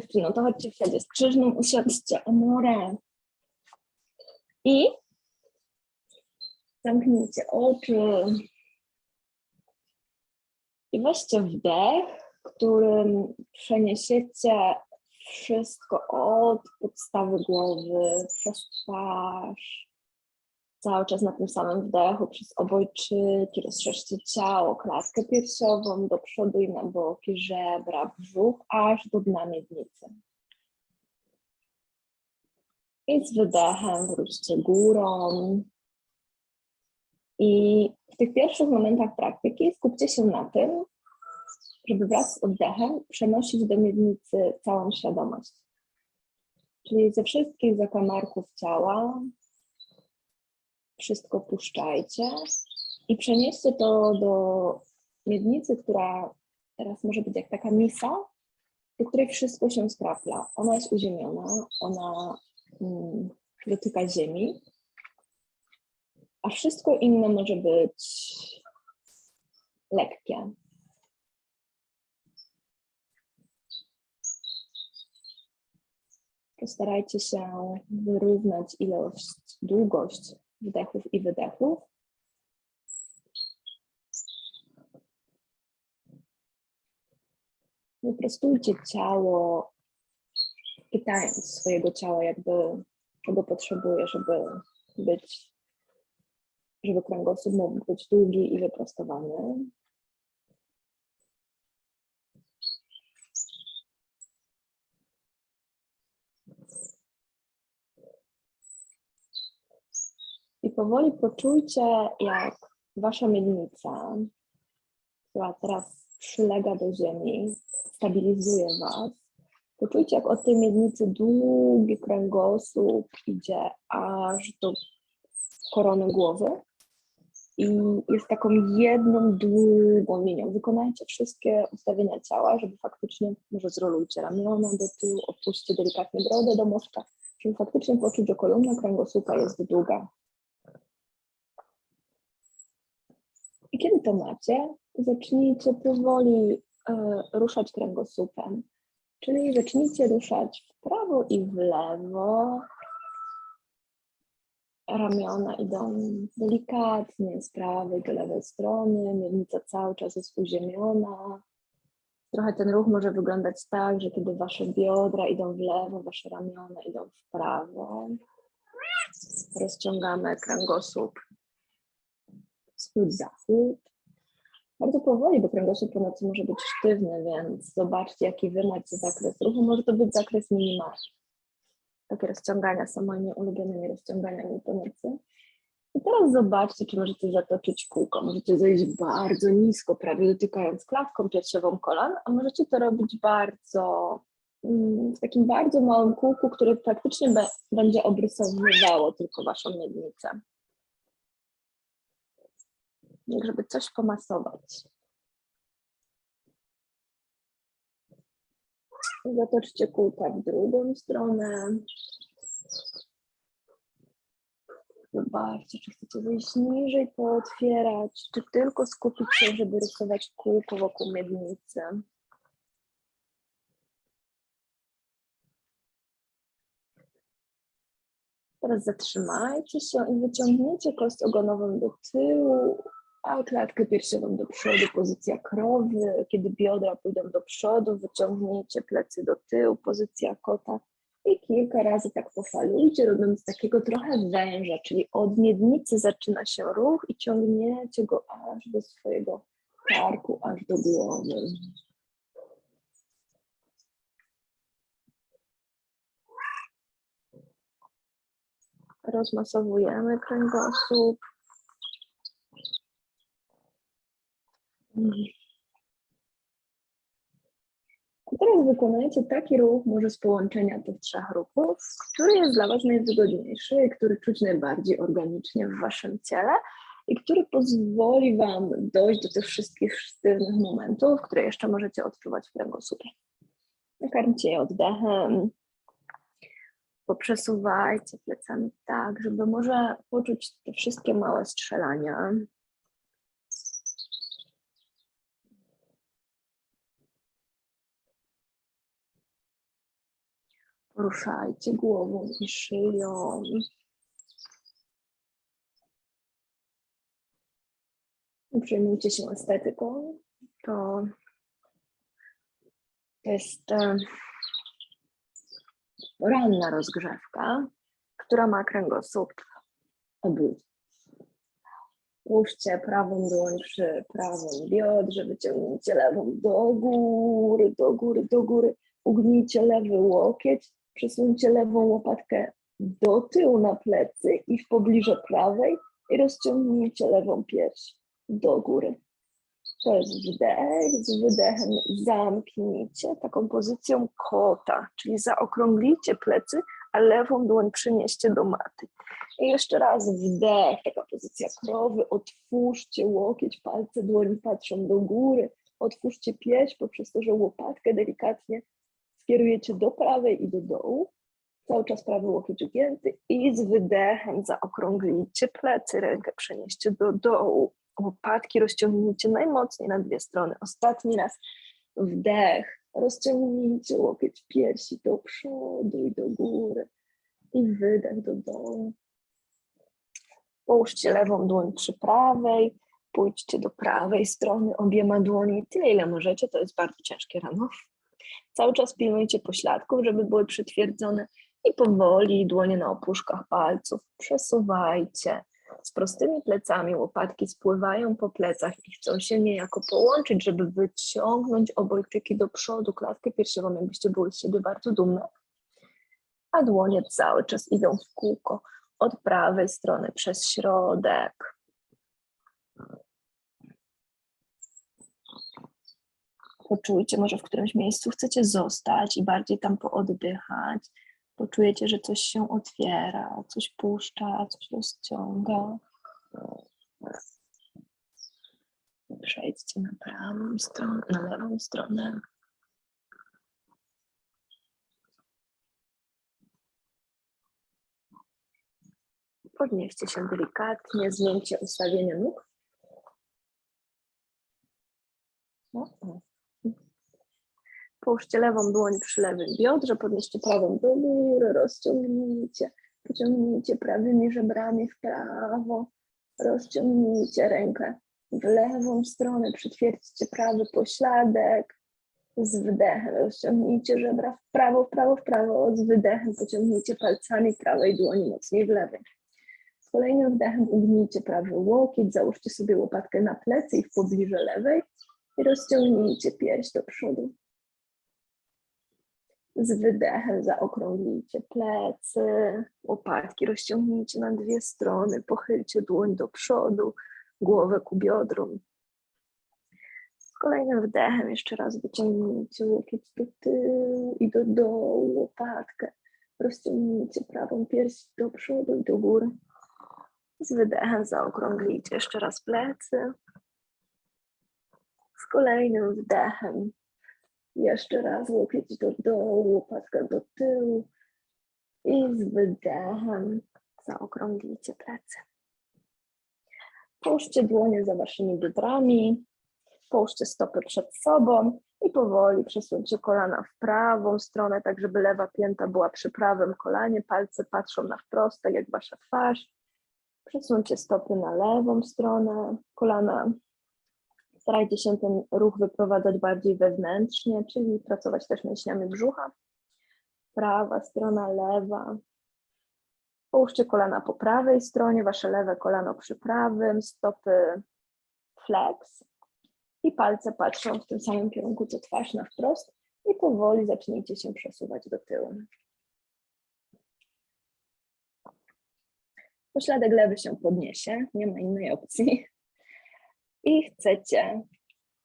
dziewczyno, to chodźcie wsiadzie skrzyżną, usiądźcie, amore. I zamknijcie oczy. I weźcie wdech, którym przeniesiecie wszystko od podstawy głowy, przez twarz, cały czas na tym samym wdechu, przez obojczyki, rozszerzcie ciało, klatkę piersiową do przodu i na boki, żebra, brzuch, aż do dna miednicy. I z wydechem wróćcie górą. I w tych pierwszych momentach praktyki skupcie się na tym, żeby wraz z oddechem przenosić do miednicy całą świadomość. Czyli ze wszystkich zakamarków ciała wszystko puszczajcie i przenieście to do miednicy, która teraz może być jak taka misa, do której wszystko się skrapla. Ona jest uziemiona, ona mm, dotyka ziemi, a wszystko inne może być lekkie. Postarajcie się wyrównać ilość, długość wdechów i wydechów. Wyprostujcie ciało, pytając swojego ciała, jakby czego potrzebuje, żeby być, żeby kręgosłup mógł być długi i wyprostowany. Powoli poczujcie, jak wasza miednica, która teraz przylega do ziemi, stabilizuje was. Poczujcie, jak od tej miednicy długi kręgosłup idzie aż do korony głowy. I jest taką jedną długą linią. Wykonajcie wszystkie ustawienia ciała, żeby faktycznie, może zrolujcie ramiona do tyłu, opuśćcie delikatnie brodę do mózga, żeby faktycznie poczuć, że kolumna kręgosłupa jest długa. I kiedy to macie, zacznijcie powoli e, ruszać kręgosłupem. Czyli zacznijcie ruszać w prawo i w lewo. Ramiona idą delikatnie z prawej do lewej strony, miednica cały czas jest uziemiona. Trochę ten ruch może wyglądać tak, że kiedy wasze biodra idą w lewo, wasze ramiona idą w prawo. Rozciągamy kręgosłup wschód-zachód. Bardzo powoli, bo kręgosłup po nocy może być sztywny, więc zobaczcie, jaki wy zakres ruchu. Może to być zakres minimalny. Takie rozciągania są moimi ulubionymi rozciąganiami po. I teraz zobaczcie, czy możecie zatoczyć kółko. Możecie zejść bardzo nisko, prawie dotykając klatką piersiową kolan, a możecie to robić bardzo mm, w takim bardzo małym kółku, które praktycznie be, będzie obrysowywało tylko waszą miednicę żeby coś pomasować. Zatoczcie kółka w drugą stronę. Zobaczcie, czy chcecie wyjść niżej, pootwierać, czy tylko skupić się, żeby rysować kółko wokół miednicy. Teraz zatrzymajcie się i wyciągnijcie kość ogonową do tyłu, a klatkę piersiową do przodu, pozycja krowy. Kiedy biodra pójdą do przodu, wyciągnijcie plecy do tyłu, pozycja kota. I kilka razy tak pofalujcie, robiąc takiego trochę węża, czyli od miednicy zaczyna się ruch i ciągniecie go aż do swojego karku, aż do głowy. Rozmasowujemy kręgosłup. I teraz wykonajcie taki ruch, może z połączenia tych trzech ruchów, który jest dla Was najwygodniejszy, który czuć najbardziej organicznie w Waszym ciele i który pozwoli Wam dojść do tych wszystkich sztywnych momentów, które jeszcze możecie odczuwać w kręgosłupie. Nakarmcie je oddechem, poprzesuwajcie plecami tak, żeby może poczuć te wszystkie małe strzelania. Ruszajcie głową i szyją. Przejmujcie się estetyką. To, jest e, ranna rozgrzewka, która ma kręgosłup obudzić. Prawą dłoń przy prawym biodrze, wyciągnijcie lewą do góry, do góry, do góry. Ugnijcie lewy łokieć, przesuńcie lewą łopatkę do tyłu na plecy i w pobliże prawej i rozciągnijcie lewą pierś do góry. To jest wdech, z wydechem zamknijcie taką pozycją kota, czyli zaokrąglicie plecy, a lewą dłoń przynieście do maty. I jeszcze raz wdech, taka pozycja krowy, otwórzcie łokieć, palce dłoni patrzą do góry, otwórzcie pierś poprzez to, że łopatkę delikatnie skierujecie do prawej i do dołu. Cały czas prawy łokieć ugięty i z wydechem zaokrąglicie plecy, rękę przenieście do dołu. Łopatki rozciągnijcie najmocniej na dwie strony. Ostatni raz wdech, rozciągnijcie łokieć piersi do przodu i do góry i wydech do dołu. Połóżcie lewą dłoń przy prawej, pójdźcie do prawej strony obiema dłoni, tyle ile możecie, to jest bardzo ciężkie rano. Cały czas pilnujcie pośladków, żeby były przytwierdzone i powoli dłonie na opuszkach palców przesuwajcie. Z prostymi plecami łopatki spływają po plecach i chcą się niejako połączyć, żeby wyciągnąć obojczyki do przodu, klatkę piersiową, jakbyście były z siebie bardzo dumne. A dłonie cały czas idą w kółko od prawej strony przez środek. Poczujcie może w którymś miejscu chcecie zostać i bardziej tam pooddychać. Poczujecie, że coś się otwiera, coś puszcza, coś rozciąga. Przejdźcie na prawą stronę, na lewą stronę. Podnieście się delikatnie, zmieńcie ustawienie nóg. Połóżcie lewą dłoń przy lewym biodrze, podnieście prawą do góry, rozciągnijcie, pociągnijcie prawymi żebrami w prawo, rozciągnijcie rękę w lewą stronę, przytwierdźcie prawy pośladek, z wdechem rozciągnijcie żebra w prawo, w prawo, w prawo, z wydechem pociągnijcie palcami prawej dłoni mocniej w lewej. Z kolejnym wdechem ugnijcie prawy łokieć, załóżcie sobie łopatkę na plecy i w pobliże lewej i rozciągnijcie pierś do przodu. Z wydechem zaokrąglijcie plecy, łopatki rozciągnijcie na dwie strony, pochylcie dłoń do przodu, głowę ku biodrom. Z kolejnym wdechem jeszcze raz wyciągnijcie łokieć do tyłu i do dołu, łopatkę. Rozciągnijcie prawą pierś do przodu i do góry. Z wydechem zaokrąglijcie jeszcze raz plecy. Z kolejnym wdechem jeszcze raz łokieć do dołu, łopatka do tyłu. I z wydechem zaokrąglijcie plecy. Połóżcie dłonie za waszymi biodrami. Połóżcie stopy przed sobą i powoli przesuńcie kolana w prawą stronę, tak żeby lewa pięta była przy prawym kolanie. Palce patrzą na wprost, tak jak wasza twarz. Przesuńcie stopy na lewą stronę, kolana. Starajcie się ten ruch wyprowadzać bardziej wewnętrznie, czyli pracować też mięśniami brzucha. Prawa strona, lewa. Połóżcie kolana po prawej stronie, wasze lewe kolano przy prawym, stopy flex i palce patrzą w tym samym kierunku co twarz na wprost i powoli zacznijcie się przesuwać do tyłu. Pośladek lewy się podniesie, nie ma innej opcji. I chcecie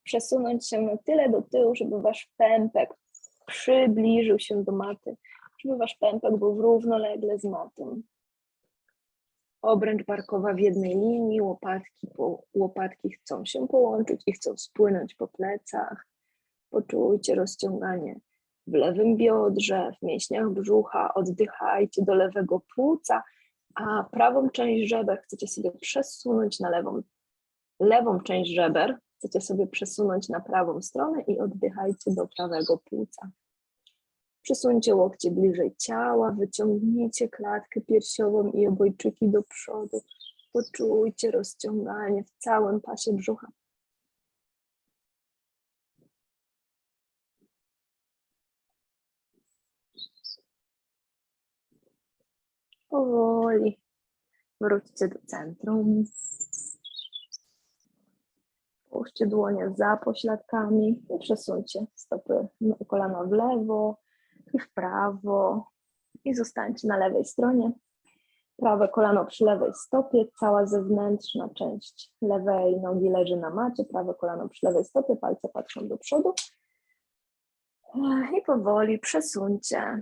przesunąć się na tyle do tyłu, żeby wasz pępek przybliżył się do maty, żeby wasz pępek był równolegle z matą. Obręcz barkowa w jednej linii, łopatki, po, łopatki chcą się połączyć i chcą spłynąć po plecach. Poczujcie rozciąganie w lewym biodrze, w mięśniach brzucha, oddychajcie do lewego płuca, a prawą część żeber chcecie sobie przesunąć na lewą, lewą część żeber chcecie sobie przesunąć na prawą stronę i oddychajcie do prawego płuca. Przesuńcie łokcie bliżej ciała, wyciągnijcie klatkę piersiową i obojczyki do przodu. Poczujcie rozciąganie w całym pasie brzucha. Powoli wróćcie do centrum. Połóżcie dłonie za pośladkami i przesuńcie stopy, kolana w lewo i w prawo i zostańcie na lewej stronie. Prawe kolano przy lewej stopie, cała zewnętrzna część lewej nogi leży na macie, prawe kolano przy lewej stopie, palce patrzą do przodu. I powoli przesuńcie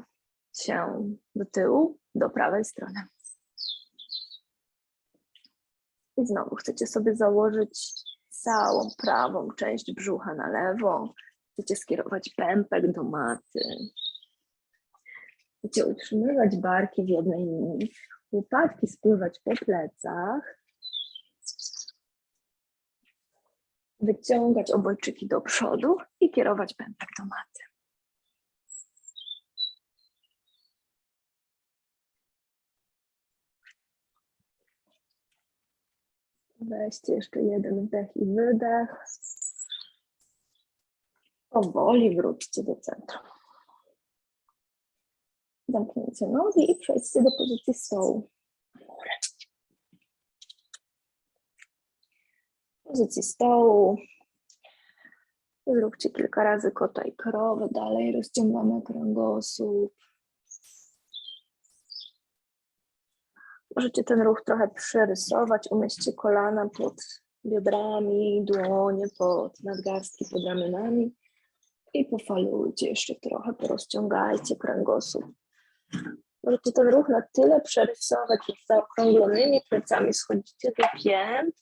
się do tyłu, do prawej strony. I znowu chcecie sobie założyć całą prawą część brzucha na lewo. Chcecie skierować pępek do maty. Chcecie utrzymywać barki w jednej linii. Łopatki spływać po plecach. Wyciągać obojczyki do przodu i kierować pępek do maty. Weźcie jeszcze jeden wdech i wydech. Powoli wróćcie do centrum. Zamknijcie nogi i przejdźcie do pozycji stołu. Pozycji stołu. Zróbcie kilka razy kota i krowę. Dalej rozciągamy kręgosłup. Możecie ten ruch trochę przerysować. Umieśćcie kolana pod biodrami, dłonie pod nadgarstki, pod ramionami. I pofalujcie jeszcze trochę, porozciągajcie kręgosłup. Możecie ten ruch na tyle przerysować, że z zaokrąglonymi plecami schodzicie do pięt,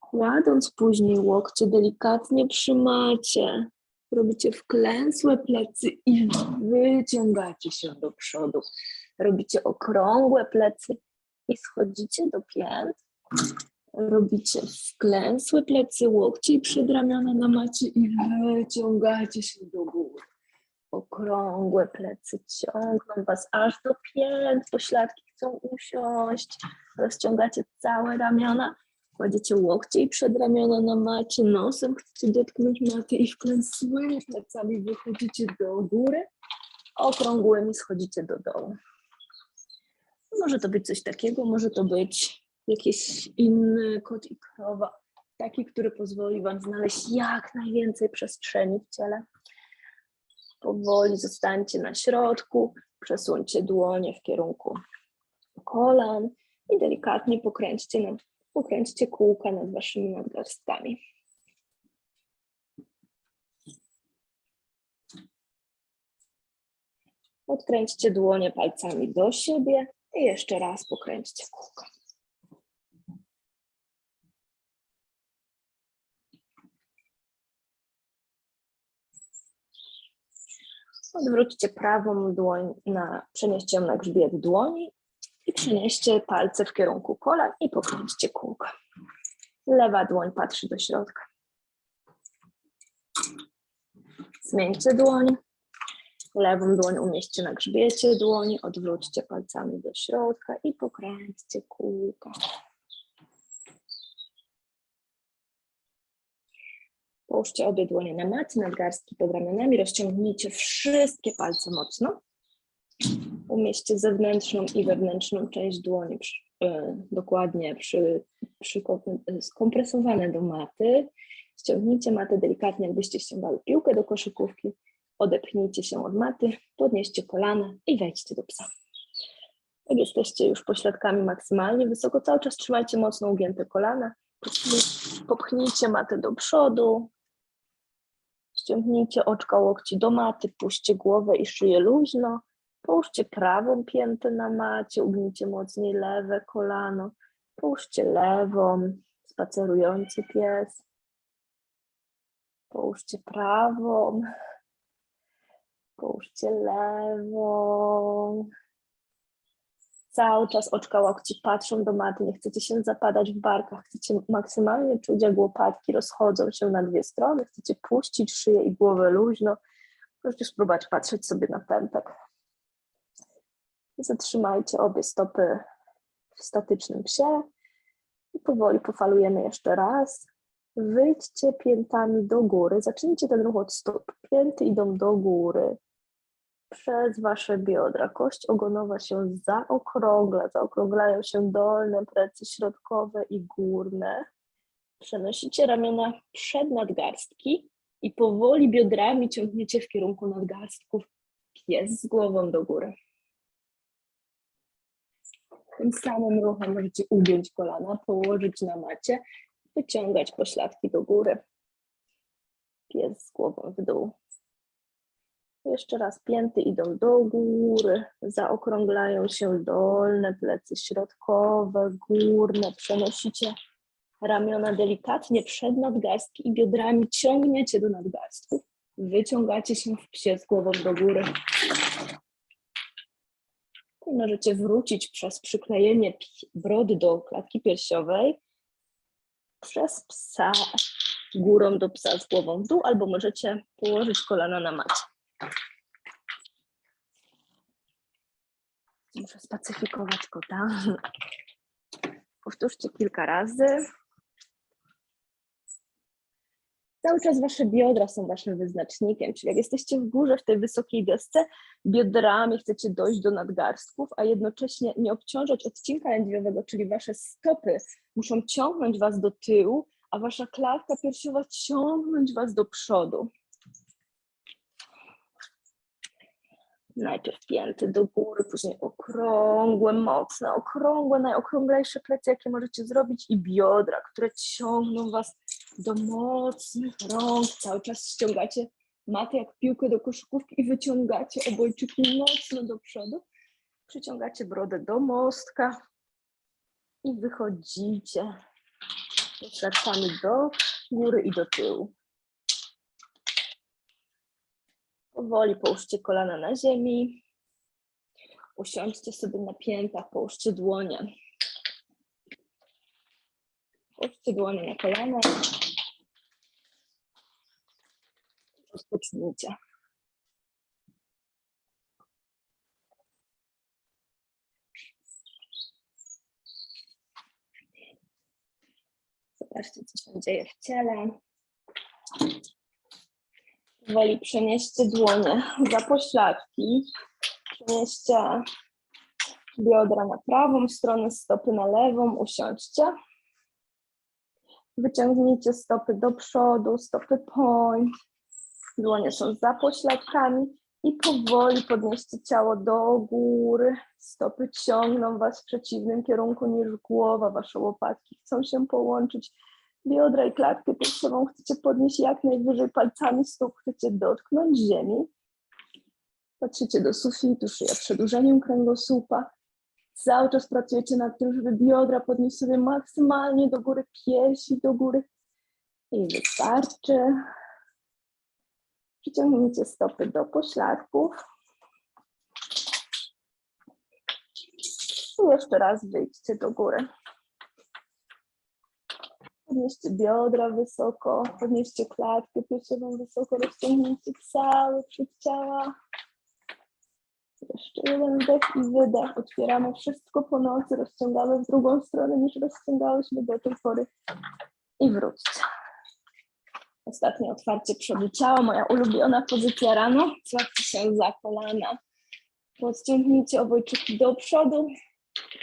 kładąc później łokcie delikatnie przy macie. Robicie wklęsłe plecy i wyciągacie się do przodu. Robicie okrągłe plecy i schodzicie do pięt. Robicie wklęsłe plecy, łokcie i przedramiona na macie i wyciągacie się do góry. Okrągłe plecy ciągną was aż do pięt, pośladki chcą usiąść. Rozciągacie całe ramiona, kładziecie łokcie i przedramiona na macie, nosem chcecie dotknąć maty i wklęsłymi plecami wychodzicie do góry, okrągłymi schodzicie do dołu. Może to być coś takiego, może to być jakiś inny kot i krowa, taki, który pozwoli Wam znaleźć jak najwięcej przestrzeni w ciele. Powoli zostańcie na środku, przesuńcie dłonie w kierunku kolan i delikatnie pokręćcie, nad, pokręćcie kółka nad Waszymi nadgarstkami. Odkręćcie dłonie palcami do siebie i jeszcze raz pokręćcie kółko. Odwróćcie prawą dłoń, na, przenieście ją na grzbiet dłoni i przenieście palce w kierunku kolan i pokręćcie kółko. Lewa dłoń patrzy do środka. Zmieńcie dłoń. Lewą dłoń umieśćcie na grzbiecie dłoni, odwróćcie palcami do środka i pokręćcie kółka. Połóżcie obie dłonie na macie, nadgarstki pod ramionami, rozciągnijcie wszystkie palce mocno. Umieśćcie zewnętrzną i wewnętrzną część dłoni przy, e, dokładnie przy, przy, skompresowane do maty. Ściągnijcie matę delikatnie, jakbyście ściągały piłkę do koszykówki. Odepchnijcie się od maty, podnieście kolana i wejdźcie do psa. Jak jesteście już pośladkami maksymalnie wysoko, cały czas trzymajcie mocno ugięte kolana. Popchnijcie matę do przodu. Ściągnijcie oczka łokci do maty, puśćcie głowę i szyję luźno. Połóżcie prawą piętę na macie, ugnijcie mocniej lewe kolano. Połóżcie lewą, spacerujący pies. Połóżcie prawą. Połóżcie lewą. Cały czas oczka łokci patrzą do maty, nie chcecie się zapadać w barkach, chcecie maksymalnie czuć, jak łopatki rozchodzą się na dwie strony, chcecie puścić szyję i głowę luźno, Możecie spróbować patrzeć sobie na pępek. Zatrzymajcie obie stopy w statycznym psie i powoli pofalujemy jeszcze raz. Wyjdźcie piętami do góry. Zacznijcie ten ruch od stóp. Pięty idą do góry przez wasze biodra. Kość ogonowa się zaokrągla. Zaokrąglają się dolne plecy środkowe i górne. Przenosicie ramiona przed nadgarstki i powoli biodrami ciągniecie w kierunku nadgarstków. Pies z głową do góry. Tym samym ruchem możecie ugiąć kolana, położyć na macie, wyciągać pośladki do góry. Pies z głową w dół. Jeszcze raz pięty idą do góry, zaokrąglają się dolne plecy środkowe, górne. Przenosicie ramiona delikatnie przed nadgarstki i biodrami ciągniecie do nadgarstków. Wyciągacie się w psie z głową do góry. I możecie wrócić przez przyklejenie brody do klatki piersiowej, przez psa górą do psa z głową w dół, albo możecie położyć kolana na macie. Muszę spacyfikować kota. Powtórzcie kilka razy. Cały czas wasze biodra są waszym wyznacznikiem, czyli jak jesteście w górze w tej wysokiej desce, biodrami chcecie dojść do nadgarstków, a jednocześnie nie obciążać odcinka lędźwiowego, czyli wasze stopy muszą ciągnąć was do tyłu, a wasza klatka piersiowa ciągnąć was do przodu. Najpierw pięty do góry, później okrągłe, mocne, okrągłe, najokrąglejsze plecy, jakie możecie zrobić i biodra, które ciągną was do mocnych rąk. Cały czas ściągacie matę jak piłkę do koszykówki i wyciągacie obojczyki mocno do przodu. Przyciągacie brodę do mostka i wychodzicie pośladkami do góry i do tyłu. Powoli połóżcie kolana na ziemi. Usiądźcie sobie na piętach, połóżcie dłonie. Połóżcie dłonie na kolana. Rozpocznijcie. Zobaczcie, co się dzieje w ciele. Powoli przenieście dłonie za pośladki. Przenieście biodra na prawą stronę, stopy na lewą. Usiądźcie. Wyciągnijcie stopy do przodu, stopy point. Dłonie są za pośladkami i powoli podnieście ciało do góry. Stopy ciągną Was w przeciwnym kierunku niż głowa. Wasze łopatki chcą się połączyć. Biodra i klatkę piersiową chcecie podnieść jak najwyżej palcami stóp, chcecie dotknąć ziemi. Patrzycie do sufitu, szyja przedłużeniem kręgosłupa. Cały czas pracujecie nad tym, żeby biodra podnieść sobie maksymalnie do góry, piersi do góry. I wystarczy. Przyciągnijcie stopy do pośladków. I jeszcze raz wyjdźcie do góry. Podnieście biodra wysoko, podnieście klatkę piersiową wysoko, rozciągnijcie cały przód ciała. Jeszcze jeden wdech i wydech. Otwieramy wszystko po nocy, rozciągamy w drugą stronę niż rozciągałyśmy do tej pory. I wróćcie. Ostatnie otwarcie przodu ciała, moja ulubiona pozycja rano. Złapcie się za kolana. Podciągnijcie obojczyki do przodu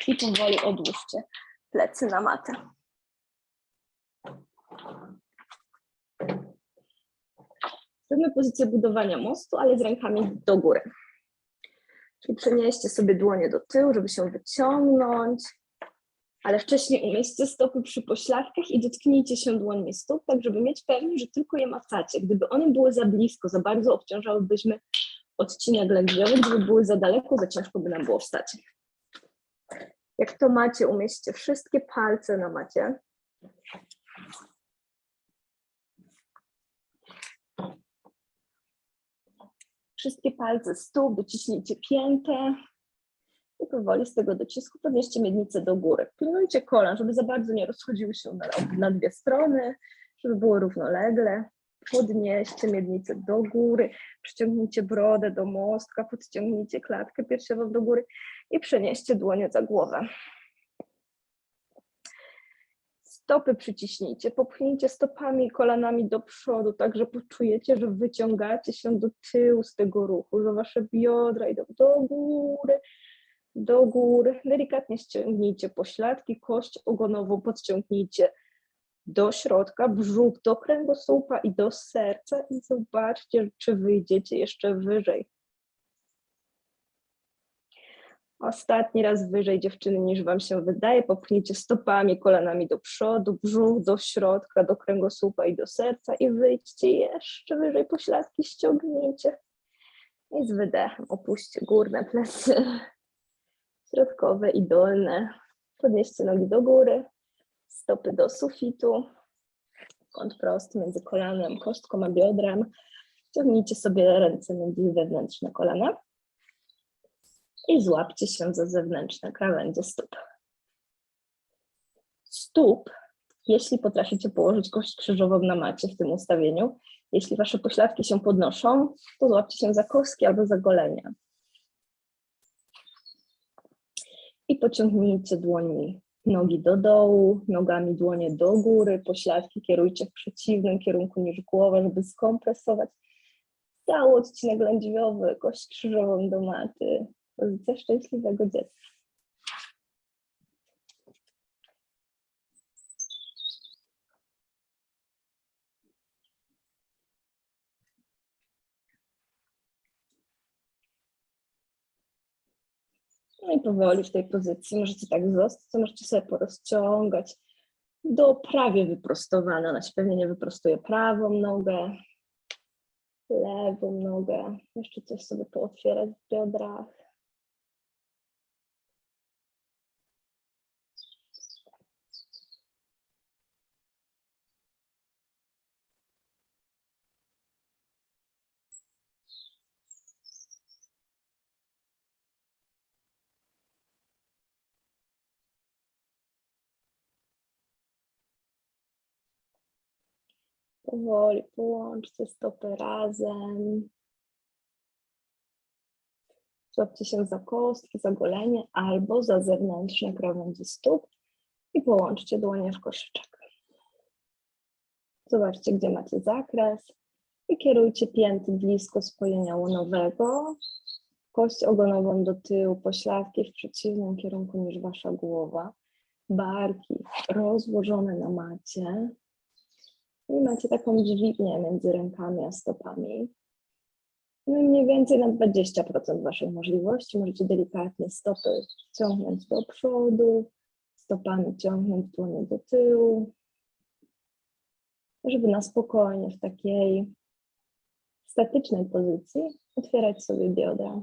i powoli odłóżcie plecy na matę. Zrobimy pozycję budowania mostu, ale z rękami do góry. Czyli przenieście sobie dłonie do tyłu, żeby się wyciągnąć, ale wcześniej umieśćcie stopy przy pośladkach i dotknijcie się dłońmi stóp, tak żeby mieć pewność, że tylko je macacie. Gdyby one były za blisko, za bardzo obciążałybyśmy odcinek lędźwiowy, gdyby były za daleko, za ciężko by nam było wstać. Jak to macie, umieśćcie wszystkie palce na macie. Wszystkie palce stóp, wyciśnijcie piętę i powoli z tego docisku podnieście miednicę do góry. Pilnujcie kolan, żeby za bardzo nie rozchodziły się na, na dwie strony, żeby było równolegle. podnieście miednicę do góry, przyciągnijcie brodę do mostka, podciągnijcie klatkę piersiową do góry i przenieście dłonie za głowę. Stopy przyciśnijcie, popchnijcie stopami i kolanami do przodu, tak że poczujecie, że wyciągacie się do tyłu z tego ruchu, że wasze biodra idą do góry, do góry. Delikatnie ściągnijcie pośladki, kość ogonową podciągnijcie do środka, brzuch do kręgosłupa i do serca i zobaczcie, czy wyjdziecie jeszcze wyżej. Ostatni raz wyżej dziewczyny niż wam się wydaje. Popchnijcie stopami, kolanami do przodu, brzuch do środka, do kręgosłupa i do serca i wyjdźcie jeszcze wyżej, pośladki ściągnijcie. I z wydechem opuśćcie górne plecy, środkowe i dolne. Podnieście nogi do góry, stopy do sufitu, kąt prosty między kolanem, kostką a biodrem. Ciągnijcie sobie ręce między wewnętrzne kolana i złapcie się za zewnętrzne krawędzie stóp. Stóp, jeśli potraficie położyć kość krzyżową na macie w tym ustawieniu, jeśli wasze pośladki się podnoszą, to złapcie się za kostki albo za golenia. I pociągnijcie dłońmi nogi do dołu, nogami dłonie do góry, pośladki kierujcie w przeciwnym kierunku niż głowa, żeby skompresować cały odcinek lędźwiowy, kość krzyżową do maty. Pozycja szczęśliwego dziecka. No i powoli w tej pozycji możecie tak zostać, możecie sobie porozciągać do prawie wyprostowane. Ona się pewnie nie wyprostuje prawą nogę, lewą nogę. Jeszcze coś sobie pootwierać w biodrach. Powoli połączcie stopy razem. Złapcie się za kostki, za golenie albo za zewnętrzne krawędzie stóp i połączcie dłonie w koszyczek. Zobaczcie, gdzie macie zakres i kierujcie pięty blisko spojenia łonowego. Kość ogonową do tyłu, pośladki w przeciwnym kierunku niż wasza głowa. Barki rozłożone na macie. I macie taką dźwignię między rękami a stopami. No i mniej więcej na 20% waszych możliwości możecie delikatnie stopy ciągnąć do przodu, stopami ciągnąć dłonie do tyłu, żeby na spokojnie w takiej statycznej pozycji otwierać sobie biodra.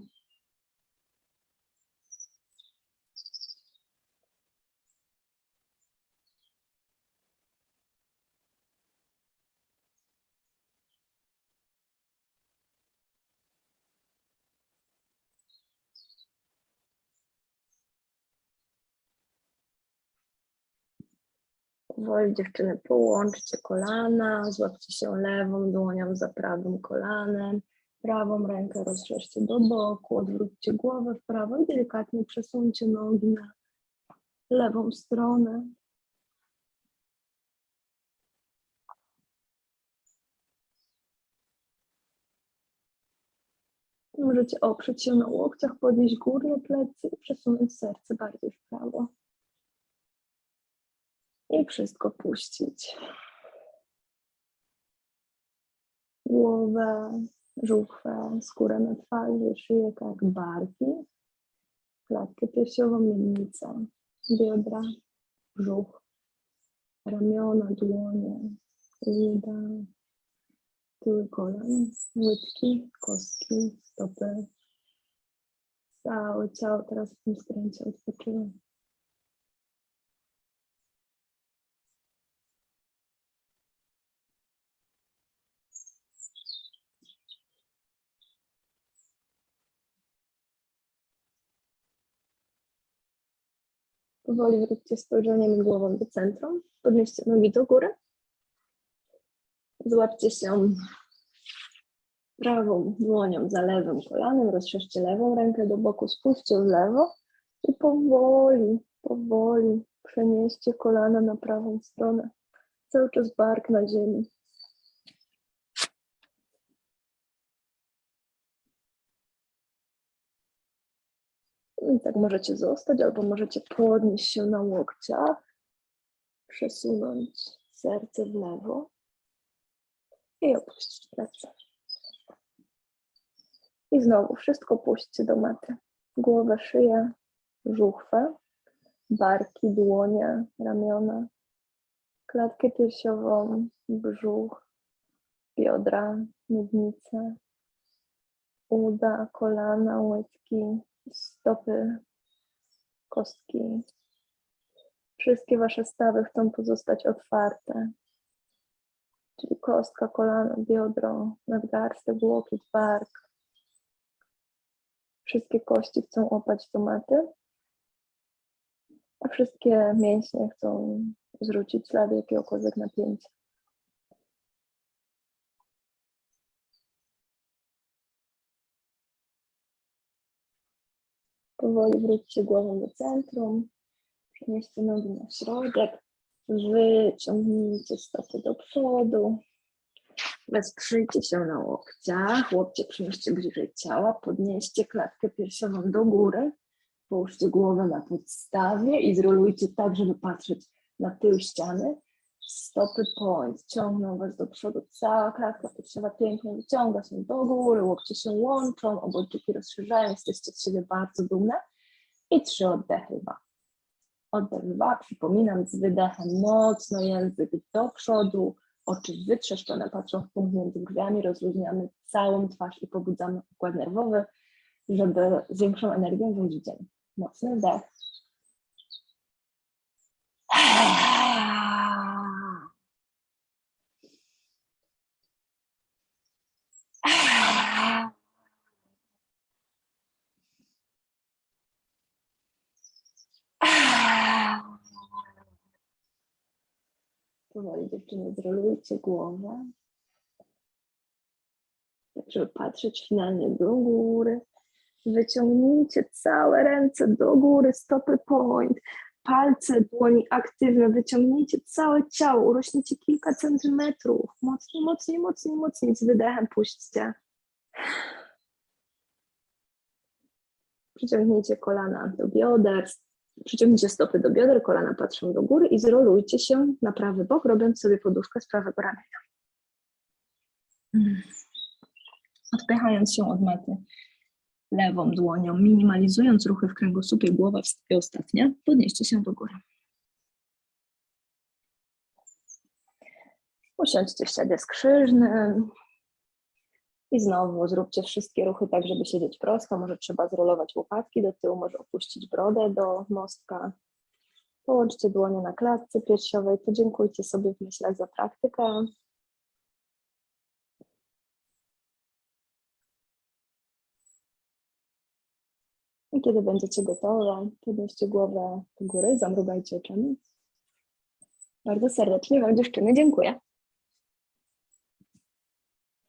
Powoli dziewczyny połączcie kolana, złapcie się lewą dłonią za prawym kolanem, prawą rękę rozszerzcie do boku, odwróćcie głowę w prawo i delikatnie przesuńcie nogi na lewą stronę. Możecie oprzeć się na łokciach, podnieść górne plecy i przesunąć serce bardziej w prawo i wszystko puścić. Głowę, żuchwę, skórę na twarzy, szyję, jak barki, klatkę piersiową, miednicę, biodra, brzuch, ramiona, dłonie, uda, tyły kolan, łydki, kostki, stopy. Całe ciało teraz w tym skręcie odpoczywa. Powoli wróćcie spojrzeniem i głową do centrum. Podnieście nogi do góry. Złapcie się prawą dłonią za lewym kolanem, rozszerzcie lewą rękę do boku, spójrzcie w lewo i powoli, powoli przenieście kolana na prawą stronę. Cały czas bark na ziemi. I tak możecie zostać, albo możecie podnieść się na łokciach, przesunąć serce w lewo i opuścić plecy. I znowu wszystko puśćcie do maty. Głowę, szyję, żuchwę, barki, dłonie, ramiona, klatkę piersiową, brzuch, biodra, miednicę, uda, kolana, łydki, stopy, kostki. Wszystkie wasze stawy chcą pozostać otwarte. Czyli kostka, kolano, biodro, nadgarstek, łokieć, bark. Wszystkie kości chcą opać do maty, a wszystkie mięśnie chcą zwrócić ślady jakiegokolwiek napięcia. Powoli wróćcie głową do centrum, przenieście nogi na środek, wyciągnijcie stopy do przodu, wesprzyjcie się na łokciach, łokcie przynieście bliżej ciała, podnieście klatkę piersiową do góry, połóżcie głowę na podstawie i zrolujcie tak, żeby patrzeć na tył ściany. Stopy point ciągną was do przodu, cała klatka piersiowa pięknie wyciąga się do góry, łokcie się łączą, obojczyki rozszerzają, jesteście z siebie bardzo dumne. I trzy oddechy dwa. Oddech dwa, przypominam, z wydechem mocno język do przodu, oczy wytrzeszczone, patrzą w punkt między brwiami, rozluźniamy całą twarz i pobudzamy układ nerwowy, żeby z większą energią wejść w dzień. Mocny wdech. Powoli dziewczyny zrolujcie głowę. Tak, żeby patrzeć finalnie do góry. Wyciągnijcie całe ręce do góry, stopy point, palce dłoni aktywne, wyciągnijcie całe ciało, urośnijcie kilka centymetrów. Mocniej, mocniej, mocniej, mocniej. Z wydechem puśćcie. Przyciągnijcie kolana do bioder, przyciągnijcie stopy do bioder, kolana patrzą do góry i zrolujcie się na prawy bok, robiąc sobie poduszkę z prawego ramienia. Mm. Odpychając się od maty lewą dłonią, minimalizując ruchy w kręgosłupie, głowa w stopie ostatnia, podnieście się do góry. Usiądźcie w siadzie skrzyżnym. I znowu zróbcie wszystkie ruchy tak, żeby siedzieć prosto. Może trzeba zrolować łopatki do tyłu, może opuścić brodę do mostka. Połączcie dłonie na klatce piersiowej. Podziękujcie sobie w myślach za praktykę. I kiedy będziecie gotowe, podnieście głowę do góry, zamrugajcie oczami. Bardzo serdecznie Wam dziewczyny dziękuję.